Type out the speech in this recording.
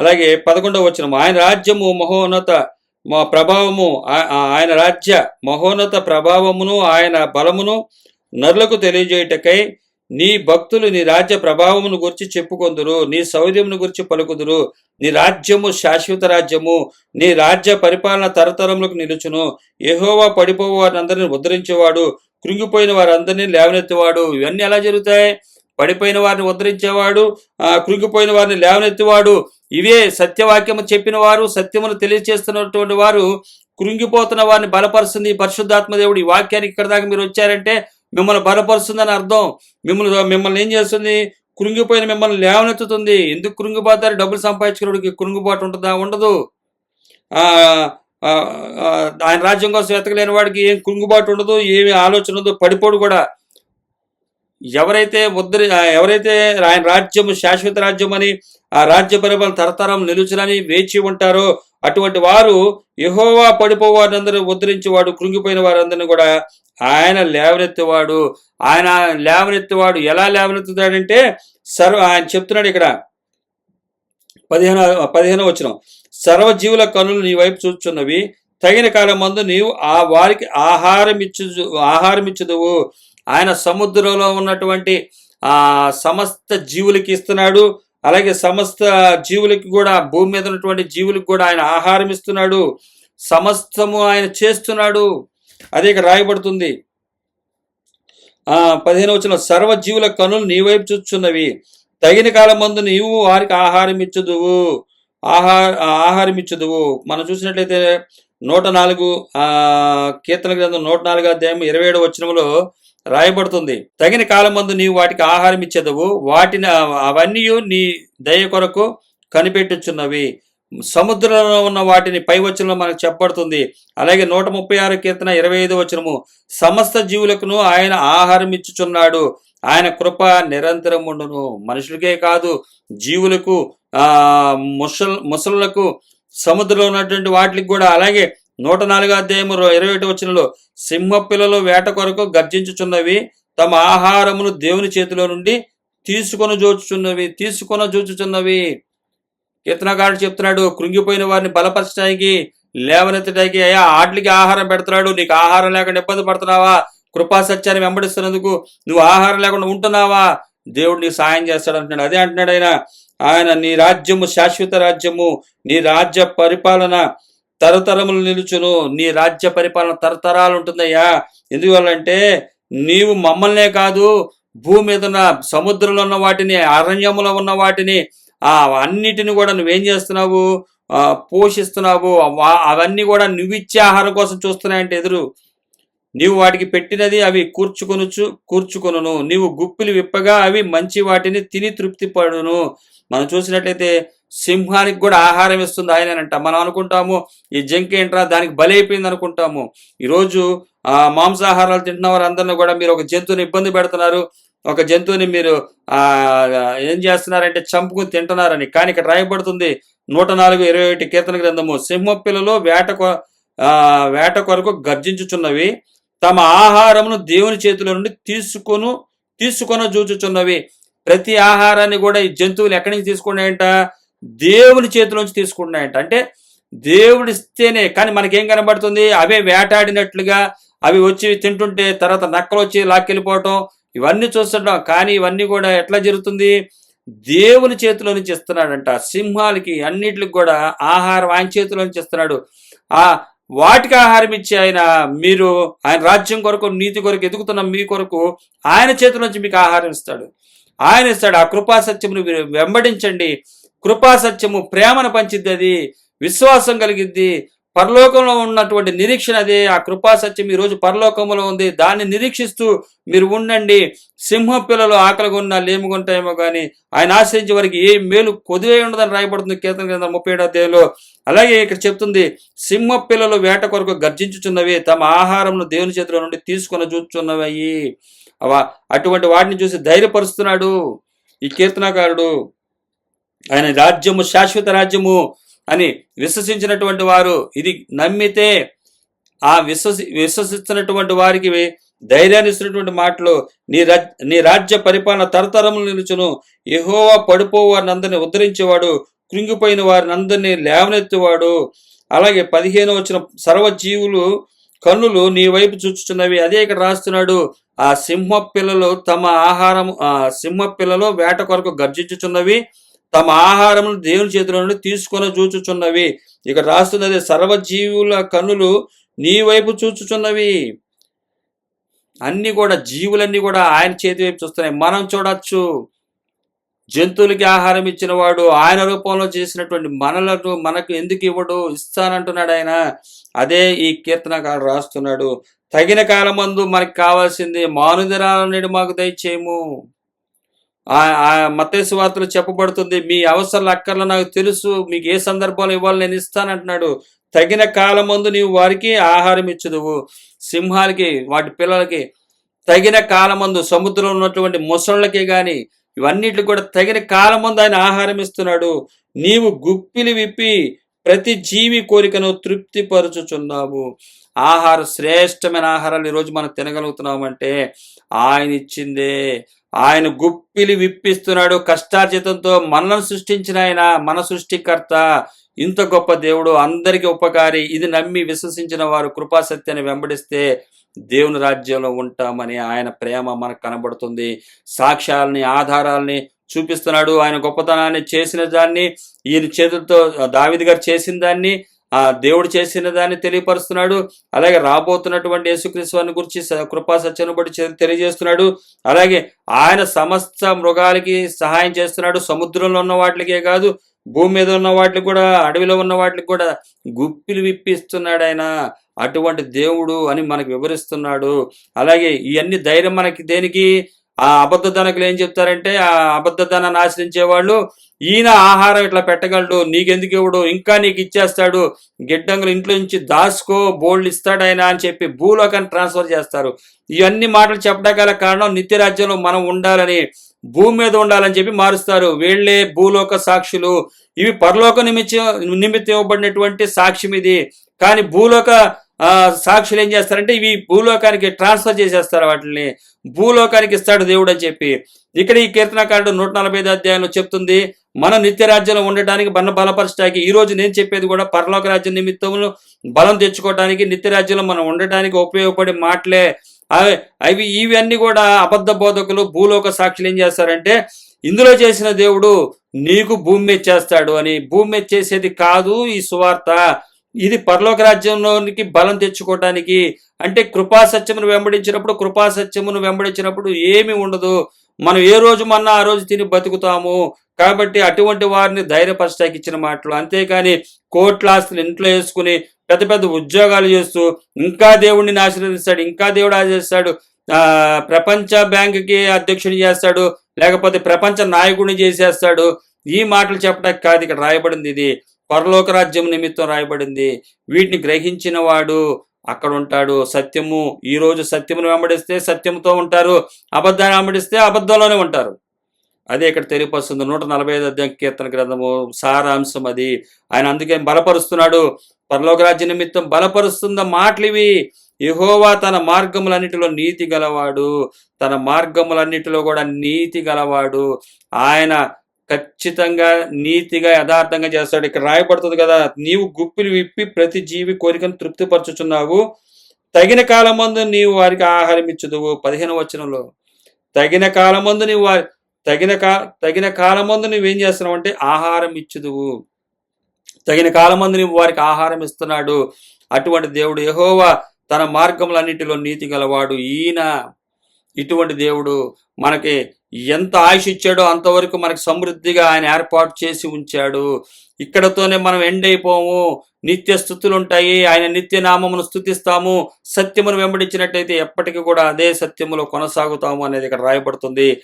అలాగే పదకొండవ వచనం ఆయన రాజ్యము మహోన్నత ప్రభావము ఆయన రాజ్య మహోన్నత ప్రభావమును ఆయన బలమును నరులకు తెలియజేయుటకై నీ భక్తులు నీ రాజ్య ప్రభావమును గురించి చెప్పుకొందురు నీ సౌర్యమును గురించి పలుకుదురు. నీ రాజ్యము శాశ్వత రాజ్యము నీ రాజ్య పరిపాలన తరతరములకు నిలుచును. ఏహోవా పడిపోవు వారిని అందరిని ఉద్ధరించేవాడు కృంగిపోయిన వారందరినీ లేవనెత్తేవాడు. ఇవన్నీ ఎలా జరుగుతాయి? పడిపోయిన వారిని ఉద్ధరించేవాడు కృంగిపోయిన వారిని లేవనెత్తేవాడు. ఇవే సత్యవాక్యము చెప్పిన వారు సత్యమును తెలియజేస్తున్నటువంటి వారు కృంగిపోతున్న వారిని బలపరుస్తుంది ఈ పరిశుద్ధాత్మ దేవుడు. ఈ వాక్యానికి ఇక్కడ దాకా మీరు వచ్చారంటే మిమ్మల్ని బలపరుస్తుందని అర్థం. మిమ్మల్ని మిమ్మల్ని ఏం చేస్తుంది? కృంగిపోయిన మిమ్మల్ని లేవనెత్తుతుంది. ఎందుకు కృంగిపోతారు? డబ్బులు సంపాదించుకున్నడికి కృంగిపోటు ఉంటుందా? ఉండదు. ఆయన రాజ్యం కోసం వెతకలేని వాడికి ఏం కృంగుబాటు ఉండదు ఏమి ఆలోచన ఉండదు పడిపోడు కూడా. ఎవరైతే ముద్ర ఎవరైతే ఆయన రాజ్యము శాశ్వత రాజ్యం అని ఆ రాజ్య పరిపాలన తరతరం నిలుచునని వేచి ఉంటారో అటువంటి వారు యహోవా పడిపోవారందరూ వారిని ఉద్ధరించేవాడు కృంగిపోయిన వారందరినీ కూడా ఆయన లేవనెత్తేవాడు. ఆయన లేవనెత్తేవాడు ఎలా లేవనెత్తుతాడంటే సర్వ ఆయన చెప్తున్నాడు ఇక్కడ పదిహేను పదిహేను వచ్చిన సర్వజీవుల కనులు నీ వైపు చూచున్నవి తగిన కాలం మందు నీవు ఆ వారికి ఆహారం ఇచ్చు ఆహారం ఇచ్చుదువు ఆయన సముద్రంలో ఉన్నటువంటి ఆ సమస్త జీవులకి ఇస్తున్నాడు. అలాగే సమస్త జీవులకి కూడా భూమి మీద ఉన్నటువంటి జీవులకు కూడా ఆయన ఆహారం ఇస్తున్నాడు. సమస్తము ఆయన చేస్తున్నాడు. అదే ఇక్కడ రాయబడుతుంది. ఆ పదిహేను వచ్చిన సర్వజీవుల కనులు నీ వైపు చూచున్నవి తగిన కాలం మందు నీవు వారికి ఆహారం ఇచ్చుదువు. ఆహార ఆహారం ఇచ్చుదువు. మనం చూసినట్లయితే నూట నాలుగు ఆ కీర్తన గ్రంథం నూట నాలుగు అధ్యాయం ఇరవై ఏడు వచనంలో రాయబడుతుంది. తగిన కాలమందు నీవు వాటికి ఆహారం ఇచ్చేదవు. వాటిని అవన్నీ నీ దయ కొరకు కనిపెట్టుచున్నవి. సముద్రంలో ఉన్న వాటిని పై వచనంలో మనకు చెప్పబడుతుంది. అలాగే నూట ముప్పై ఆరు కీర్తన ఇరవై ఐదు వచనము. సమస్త జీవులకును ఆయన ఆహారం ఇచ్చుచున్నాడు. ఆయన కృప నిరంతరం ఉండును మనుషులకే కాదు జీవులకు ఆ ముసల్ ముసలులకు సముద్రంలో ఉన్నటువంటి వాటికి కూడా. అలాగే నూట నాలుగు అధ్యాయము ఇరవై ఒకటి వచ్చినలో సింహ పిల్లలు వేట కొరకు గర్జించుచున్నవి తమ ఆహారమును దేవుని చేతిలో నుండి తీసుకొని జోచుచున్నవి తీసుకొని జోచుచున్నవి. కీర్తనగాడు చెప్తున్నాడు కృంగిపోయిన వారిని బలపరచడానికి లేవనెత్తడానికి అయ్యా ఆటలకి ఆహారం పెడుతున్నాడు. నీకు ఆహారం లేకుండా ఇబ్బంది పడుతున్నావా? కృపా సత్యాన్ని వెంబడిస్తున్నందుకు నువ్వు ఆహారం లేకుండా ఉంటున్నావా? దేవుడు నీకు సాయం చేస్తాడు అంటున్నాడు. అదే అంటున్నాడు ఆయన ఆయన నీ రాజ్యము శాశ్వత రాజ్యము నీ రాజ్య పరిపాలన తరతరములు నిలుచును. నీ రాజ్య పరిపాలన తరతరాలు ఉంటుందయ్యా. ఎందువల్లంటే నీవు మమ్మల్నే కాదు భూమి మీద ఉన్న సముద్రంలో ఉన్న వాటిని అరణ్యములో ఉన్న వాటిని ఆ అన్నిటిని కూడా నువ్వేం చేస్తున్నావు? పోషిస్తున్నావు. అవన్నీ కూడా నువ్విచ్చే ఆహారం కోసం చూస్తున్నాయంటే ఎదురు. నీవు వాటికి పెట్టినది అవి కూర్చుకొనుచు కూర్చుకొనును. నీవు గుప్పిలు విప్పగా అవి మంచి వాటిని తిని తృప్తి పడును. మనం చూసినట్లయితే సింహానికి కూడా ఆహారం ఇస్తుంది ఆయనంట మనం అనుకుంటాము ఈ జంక్ ఏంట్రా దానికి బలైపోయింది అనుకుంటాము. ఈరోజు ఆ మాంసాహారాలు తింటున్న వారందరినీ కూడా మీరు ఒక జంతువుని ఇబ్బంది పెడుతున్నారు. ఒక జంతువుని మీరు ఆ ఏం చేస్తున్నారంటే చంపుకుని తింటున్నారని. కానీ ఇక్కడ రాయబడుతుంది నూట నాలుగు ఇరవై ఒకటి కీర్తన గ్రంథము. సింహ పిల్లలు వేట కొ- ఆ, వేట కొరకు గర్జించుచున్నవి. తమ ఆహారమును దేవుని చేతిలో నుండి తీసుకొను తీసుకొని చూచుచున్నవి ప్రతి ఆహారాన్ని కూడా ఈ జంతువులు ఎక్కడి నుంచి తీసుకున్నాయంట? దేవుని చేతిలోంచి తీసుకుంటున్నాయంట. అంటే దేవుడు ఇస్తేనే కానీ మనకేం కనబడుతుంది? అవే వేటాడినట్లుగా అవి వచ్చి తింటుంటే తర్వాత నక్కలు వచ్చి లాక్కెళ్ళిపోవటం ఇవన్నీ చూస్తుంటాం. కానీ ఇవన్నీ కూడా ఎట్లా జరుగుతుంది? దేవుని చేతిలో నుంచి ఇస్తున్నాడంట. సింహాలకి అన్నిటికి కూడా ఆహారం ఆయన చేతిలో నుంచి ఇస్తున్నాడు. ఆ వాటికి ఆహారం ఇచ్చి ఆయన మీరు ఆయన రాజ్యం కొరకు నీతి కొరకు ఎదుగుతున్న మీ కొరకు ఆయన చేతిలో నుంచి మీకు ఆహారం ఇస్తాడు. ఆయన ఇస్తాడు. ఆ కృపా సత్యమును మీరు వెంబడించండి. కృపా సత్యము ప్రేమను పంచిద్ది అది విశ్వాసం కలిగిద్ది. పరలోకంలో ఉన్నటువంటి నిరీక్షణ అదే ఆ కృపా సత్యం ఈ రోజు పరలోకంలో ఉంది. దాన్ని నిరీక్షిస్తూ మీరు ఉండండి. సింహ పిల్లలు ఆకలిగా లేముగుంటాయేమో కానీ ఆయన ఆశ్రయించే వారికి ఏ మేలు కొదివే ఉండదని రాయబడుతుంది కీర్తన గ్రంథం ముప్పై ఏడో అధ్యాయంలో. అలాగే ఇక్కడ చెప్తుంది సింహ పిల్లలు వేట కొరకు గర్జించుచున్నవి తమ ఆహారంను దేవుని చేతిలో నుండి తీసుకొని చూచున్నవి అవ అటువంటి వాటిని చూసి ధైర్యపరుస్తున్నాడు ఈ కీర్తనకారుడు. ఆయన రాజ్యము శాశ్వత రాజ్యము అని విశ్వసించినటువంటి వారు. ఇది నమ్మితే ఆ విశ్వసి విశ్వసిస్తున్నటువంటి వారికి ధైర్యాన్ని ఇస్తున్నటువంటి మాటలు. నీ రాజ్ నీ రాజ్య పరిపాలన తరతరములు నిలుచును. ఎహోవా పడిపోవు వారిని అందరినీ ఉద్ధరించేవాడు. కృంగిపోయిన వారిని అందరినీ లేవనెత్తేవాడు. అలాగే పదిహేను వచ్చిన సర్వజీవులు కన్నులు నీ వైపు చూచుచున్నవి. అదే ఇక్కడ రాస్తున్నాడు. ఆ సింహ పిల్లలు తమ ఆహారం ఆ సింహ పిల్లలు వేట కొరకు గర్జించుచున్నవి. తమ ఆహారమును దేవుని చేతిలో నుండి తీసుకొని చూచుచున్నవి. ఇక్కడ రాస్తున్నది సర్వజీవుల కన్నులు నీ వైపు చూచుచున్నవి. అన్ని కూడా జీవులన్నీ కూడా ఆయన చేతి వైపు చూస్తున్నాయి. మనం చూడొచ్చు. జంతువులకి ఆహారం ఇచ్చిన వాడు ఆయన రూపంలో చేసినటువంటి మనలను మనకు ఎందుకు ఇవ్వడు? ఇస్తానంటున్నాడు ఆయన. అదే ఈ కీర్తనకారుడు రాస్తున్నాడు. తగిన కాలమందు మనకి కావాల్సింది మానుదిరాల నుండి మాకు దయచేయము. ఆ మతేసు వార్తలు చెప్పబడుతుంది మీ అవసరాలు అక్కర్లు నాకు తెలుసు మీకు ఏ సందర్భంలో ఇవ్వాలి నేను ఇస్తానంటున్నాడు. తగిన కాలమందు నీవు వారికి ఆహారం ఇచ్చుదువు. సింహాలకి వాటి పిల్లలకి తగిన కాలమందు సముద్రంలో ఉన్నటువంటి మొసళ్ళకి కానీ ఇవన్నిటికి కూడా తగిన కాలమందు ఆయన ఆహారం ఇస్తున్నాడు. నీవు గుప్పిలి విప్పి ప్రతి జీవి కోరికను తృప్తిపరుచుచున్నావు. ఆహార శ్రేష్టమైన ఆహారాలు ఈరోజు మనం తినగలుగుతున్నామంటే ఆయన ఇచ్చిందే ఆయన గుప్పిలి విప్పిస్తున్నాడు కష్టార్జితంతో మనల్ని సృష్టించిన ఆయన మన సృష్టికర్త. ఇంత గొప్ప దేవుడు అందరికీ ఉపకారి. ఇది నమ్మి విశ్వసించిన వారు కృపాసత్యాన్ని వెంబడిస్తే దేవుని రాజ్యంలో ఉంటామని ఆయన ప్రేమ మనకు కనబడుతుంది. సాక్ష్యాలని ఆధారాలని చూపిస్తున్నాడు. ఆయన గొప్పతనాన్ని చేసిన దాన్ని ఈయన చేతులతో దావిది గారు చేసిన దాన్ని ఆ దేవుడు చేసిన దాన్ని తెలియపరుస్తున్నాడు. అలాగే రాబోతున్నటువంటి యేసుక్రీస్తుని గురించి కృపా సత్యను బట్టి తెలియజేస్తున్నాడు. అలాగే ఆయన సమస్త మృగాలకి సహాయం చేస్తున్నాడు. సముద్రంలో ఉన్న వాటికే కాదు భూమి మీద ఉన్న వాటికి కూడా అడవిలో ఉన్న వాటికి కూడా గుప్పిలు విప్పిస్తున్నాడు ఆయన. అటువంటి దేవుడు అని మనకు వివరిస్తున్నాడు. అలాగే ఇవన్నీ ధైర్యం మనకి దేనికి? ఆ అబద్ధ ధనకులు ఏం చెప్తారంటే ఆ అబద్ధ ధనాన్ని ఆశ్రయించే వాళ్ళు ఈయన ఆహారం ఇట్లా పెట్టగలడు నీకెందుకు ఇవ్వడు ఇంకా నీకు ఇచ్చేస్తాడు గిడ్డంగులు ఇంట్లో నుంచి దాసుకో బోల్డ్ ఇస్తాడు ఆయన అని చెప్పి భూలోకాన్ని ట్రాన్స్ఫర్ చేస్తారు. ఇవన్నీ మాటలు చెప్పడం గల కారణం నిత్య రాజ్యంలో మనం ఉండాలని భూమి మీద ఉండాలని చెప్పి మారుస్తారు. వీళ్ళే భూలోక సాక్షులు. ఇవి పరలోక నిమిత్తం నిమిత్తం ఇవ్వబడినటువంటి సాక్ష్యం ఇది. కానీ భూలోక సాక్షులు ఏం చేస్తారంటే ఇవి భూలోకానికి ట్రాన్స్ఫర్ చేసేస్తారు వాటిని భూలోకానికి ఇస్తాడు దేవుడు అని చెప్పి. ఇక్కడ ఈ కీర్తనకారుడు నూట నలభై ఐదు అధ్యాయంలో చెప్తుంది మనం నిత్య రాజ్యంలో ఉండటానికి మన బలపరచడానికి ఈ రోజు నేను చెప్పేది కూడా పరలోక రాజ్యం నిమిత్తములు బలం తెచ్చుకోవడానికి నిత్య రాజ్యంలో మనం ఉండటానికి ఉపయోగపడే మాటలే. అవి అవి ఇవన్నీ కూడా అబద్ధ బోధకులు భూలోక సాక్షులు ఏం చేస్తారంటే ఇందులో చేసిన దేవుడు నీకు భూమి మీద చేస్తాడు అని. భూమి మీద చేసేది కాదు ఈ సువార్త. ఇది పరలోక రాజ్యంలోనికి బలం తెచ్చుకోవటానికి అంటే కృపా సత్యమును వెంబడించినప్పుడు కృపా సత్యమును వెంబడించినప్పుడు ఏమీ ఉండదు. మనం ఏ రోజు మన్నా ఆ రోజు తిని బతుకుతాము. కాబట్టి అటువంటి వారిని ధైర్యపరచడానికి ఇచ్చిన మాటలు. అంతేకాని కోట్ల ఆస్తులు ఇంట్లో వేసుకుని పెద్ద పెద్ద ఉద్యోగాలు చేస్తూ ఇంకా దేవుడిని ఆశీర్వదిస్తాడు ఇంకా దేవుడు ఆశీర్వదిస్తాడు ప్రపంచ బ్యాంకుకి అధ్యక్షుని చేస్తాడు లేకపోతే ప్రపంచ నాయకుడిని చేసేస్తాడు. ఈ మాటలు చెప్పడానికి కాదు ఇక్కడ రాయబడింది ఇది. పరలోక రాజ్యం నిమిత్తం రాయబడింది. వీటిని గ్రహించిన వాడు అక్కడ ఉంటాడు. సత్యము ఈ రోజు సత్యమును వెంబడిస్తే సత్యముతో ఉంటారు. అబద్ధాన్ని వెంబడిస్తే అబద్ధంలోనే ఉంటారు. అదే ఇక్కడ తెలియపరుస్తుంది నూట నలభై ఐదు అధ్యాయం కీర్తన గ్రంథము సారాంశం అది. ఆయన అందుకే బలపరుస్తున్నాడు. పరలోకరాజ్య నిమిత్తం బలపరుస్తున్న మాటలివి. ఇవి తన మార్గములన్నిటిలో నీతి గలవాడు. తన మార్గములన్నిటిలో కూడా నీతి గలవాడు. ఆయన ఖచ్చితంగా నీతిగా యథార్థంగా చేస్తాడు. ఇక్కడ రాయబడుతుంది కదా నీవు గుప్పిలు విప్పి ప్రతి జీవి కోరికను తృప్తిపరచుచున్నావు. తగిన కాలమందు నీవు వారికి ఆహారం ఇచ్చుదువు. పదిహేను వచనంలో తగిన కాలమందు నీవు వారి తగిన కా తగిన కాలమందు నువ్వేం చేస్తున్నావు అంటే ఆహారం ఇచ్చుదువు. తగిన కాలమందు నువ్వు వారికి ఆహారం ఇస్తున్నాడు. అటువంటి దేవుడు యెహోవా తన మార్గములన్నిటిలో నీతి గలవాడు. ఈయన ఇటువంటి దేవుడు మనకి ఎంత ఆయుష్ ఇచ్చాడో అంతవరకు మనకి సమృద్ధిగా ఆయన ఏర్పాటు చేసి ఉంచాడు. ఇక్కడతోనే మనం ఎండ్ అయిపోము. నిత్య స్థుతులు ఉంటాయి. ఆయన నిత్య నామమును స్థుతిస్తాము. సత్యమును వెంబడించినట్టయితే ఎప్పటికీ కూడా అదే సత్యములో కొనసాగుతాము అనేది ఇక్కడ రాయబడుతుంది.